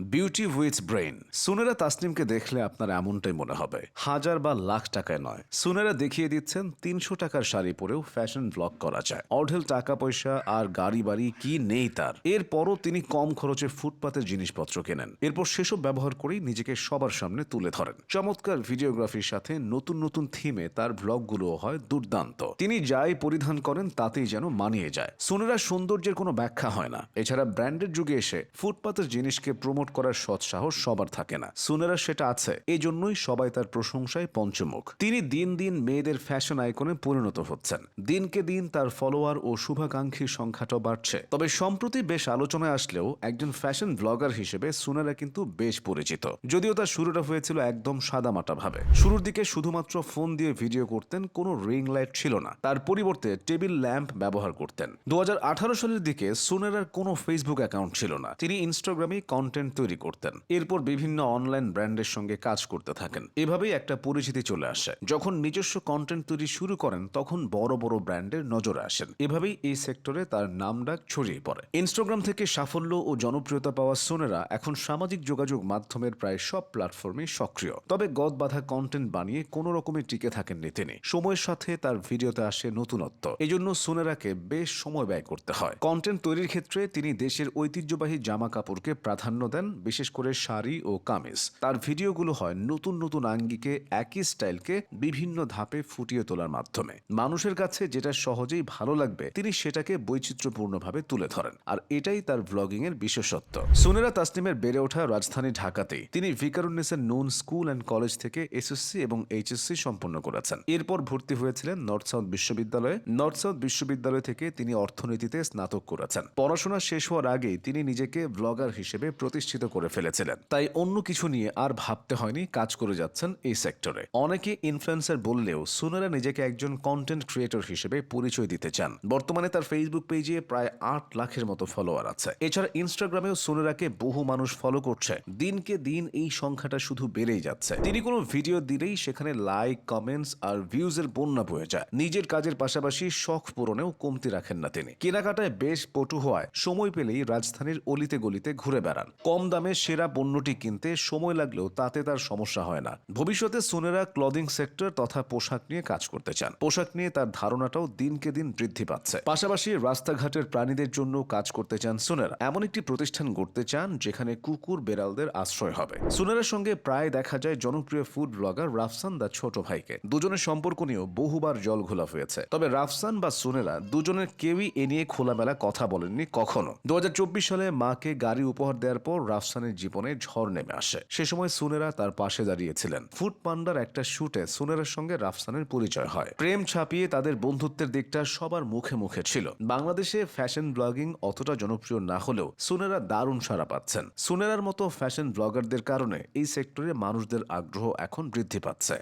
Beauty with brain Sunera তাসনিমকে দেখলে আপনার এমনটাই মনে হবে। হাজার বা লাখ টাকায় নয়। সুনেরা দেখিয়ে দিচ্ছেন তিনশো টাকার শাড়ি পরেও ফ্যাশন ব্লগ করা যায়। অঢেল টাকা পয়সা আর গাড়ি বাড়ি কি নেই তার? এরপরও তিনি কম খরচে ফুটপাতের জিনিসপত্র কেনেন। এরপর সেসব ব্যবহার করেই নিজেকে সবার সামনে তুলে ধরেন। চমৎকার ভিডিওগ্রাফির সাথে নতুন নতুন থিমে তার ব্লগগুলো হয় দুর্দান্ত। তিনি যাই পরিধান করেন তাতেই যেন মানিয়ে যায়। সুনেরা সৌন্দর্যের কোনো ব্যাখ্যা হয় না। এছাড়া ব্র্যান্ডের যুগে এসে ফুটপাতের জিনিসকে প্রমোট করার সৎ সাহস সবার থাকে না। সুনেরা সেটা আছে। এই জন্যই সবাই তার প্রশংসায় পঞ্চমুখ। তিনি দিন দিন মেয়েদের ফ্যাশন আইকনে পরিণত হচ্ছেন। দিনকে দিন তার ফলোয়ার ও শুভাকাঙ্ক্ষীর সংখ্যাটাও বাড়ছে। তবে সম্প্রতি বেশ আলোচনায় আসলেও একজন ফ্যাশন ব্লগার হিসেবে সুনেরা কিন্তু বেশ পরিচিত। যদিও তার শুরুটা হয়েছিল একদম সাদামাটা ভাবে। শুরুর দিকে শুধুমাত্র ফোন দিয়ে ভিডিও করতেন, কোনো রিং লাইট ছিল না। তার পরিবর্তে টেবিল ল্যাম্প ব্যবহার করতেন। দু হাজার আঠারো সালের দিকে সুনেরার কোনো ফেসবুক অ্যাকাউন্ট ছিল না। তিনি ইনস্টাগ্রামে কন্টেন্ট তৈরি করতেন। এরপর বিভিন্ন অনলাইন ব্র্যান্ডের সঙ্গে কাজ করতে থাকেন। এভাবেই একটা পরিচিতি চলে আসে। যখন নিজস্ব কন্টেন্ট তৈরি শুরু করেন, তখন বড় বড় ব্র্যান্ডের নজরে আসেন। এভাবেই এই সেক্টরে তার নাম ডাক ছড়িয়ে পড়ে। ইনস্টাগ্রাম থেকে সাফল্য ও জনপ্রিয়তা পাওয়া সোনেরা এখন সামাজিক যোগাযোগ মাধ্যমের প্রায় সব প্ল্যাটফর্মে সক্রিয়। তবে গদ বাধা কন্টেন্ট বানিয়ে কোনো রকমে টিকে থাকেননি তিনি। সময়ের সাথে তার ভিডিওতে আসে নতুনত্ব। এজন্য সোনেরাকে বেশ সময় ব্যয় করতে হয়। কন্টেন্ট তৈরির ক্ষেত্রে তিনি দেশের ঐতিহ্যবাহী জামা কাপড়কে প্রাধান্য দেন বিশেষ করে শাড়ি ও কামিজ। তার ভিডিওগুলো হয় নতুন নতুন আঙ্গিকে, একই স্টাইলকে বিভিন্ন ধাপে ফুটিয়ে তোলার মাধ্যমে। মানুষের কাছে যেটা সহজেই ভালো লাগবে, তিনি সেটাকে বৈচিত্র্যপূর্ণভাবে তুলে ধরেন। আর এটাই তার ব্লগিং এর বিশেষত্ব। সুনেরা তাসনিমের বেড়ে ওঠা রাজধানী ঢাকাতেই তিনি ভিকারুন্নেসের নুন স্কুল অ্যান্ড কলেজ থেকে এসএসসি এবং এইচএসসি সম্পন্ন করেছেন। এরপর ভর্তি হয়েছিলেন নর্থ সাউথ বিশ্ববিদ্যালয়ে। নর্থ সাউথ বিশ্ববিদ্যালয় থেকে তিনি অর্থনীতিতে স্নাতক করেছেন। পড়াশোনা শেষ হওয়ার আগেই তিনি নিজেকে ব্লগার হিসেবে প্রতিষ্ঠিত করে ফেলেছিলেন। তাই অন্য কিছু নিয়ে আর ভাবতে হয়নি কাজ করে যাচ্ছেন এই সেক্টরে। অনেকে ইনফ্লুয়েন্সার বললেও সুনেরা নিজেকে একজন কন্টেন্ট ক্রিয়েটর হিসেবে পরিচয় দিতে চান। বর্তমানে তার ফেসবুক পেজে প্রায় আট লাখের মতো ফলোয়ার আছে। এছাড়া ইনস্টাগ্রামেও সুনেরাকে বহু মানুষ ফলো করছে। দিনকে দিন এই সংখ্যাটা শুধু বেড়েই যাচ্ছে। তিনি কোনো ভিডিও দিলেই সেখানে লাইক কমেন্টস আর ভিউজের বন্যা বয়ে যায়। নিজের কাজের পাশাপাশি শখ পূরণেও কমতি রাখেন না তিনি। কেনাকাটায় বেশ পটু হওয়ায় সময় পেলেই রাজধানীর অলিতে গলিতে ঘুরে বেড়ান। কম দামে সেরা পণ্যটি কিনতে সময় লাগলেও তাতে তার সমস্যা হয় না। ভবিষ্যতে সোনেরা ক্লদিং সেক্টর তথা পোশাক নিয়ে কাজ করতে চান। পোশাক নিয়ে তার ধারণাটাও দিনকে দিন বৃদ্ধি পাচ্ছে। পাশাপাশি রাস্তাঘাটের প্রাণীদের জন্য কাজ করতে চান সোনেরা। এমন একটি প্রতিষ্ঠান গড়তে চান যেখানে কুকুর বেড়ালদের আশ্রয় হবে। সোনেরার সঙ্গে প্রায় দেখা যায় জনপ্রিয় ফুড ব্লগার রাফসান দা ছোট ভাইকে। দুজনের সম্পর্ক নিয়েও বহুবার জল ঘোলা হয়েছে। তবে রাফসান বা সোনেরা দুজনের কেউই এ নিয়ে খোলামেলা কথা বলেননি কখনো। দু হাজার চব্বিশ সালে মাকে গাড়ি উপহার দেওয়ার পর রাফসানের জীবনে ঝড় নেমে আসে। সে সময় সুনেরা তার পাশে দাঁড়িয়েছিলেন। ফুট পান্ডার একটা শুটে সুনেরার সঙ্গে রাফসানের পরিচয় হয়। প্রেম ছাপিয়ে তাদের বন্ধুত্বের দিকটা সবার মুখে মুখে ছিল। বাংলাদেশে ফ্যাশন ব্লগিং অতটা জনপ্রিয় না হলেও সুনেরা দারুণ সারা পাচ্ছেন। সুনেরার মতো ফ্যাশন ব্লগারদের কারণে এই সেক্টরে মানুষদের আগ্রহ এখন বৃদ্ধি পাচ্ছে।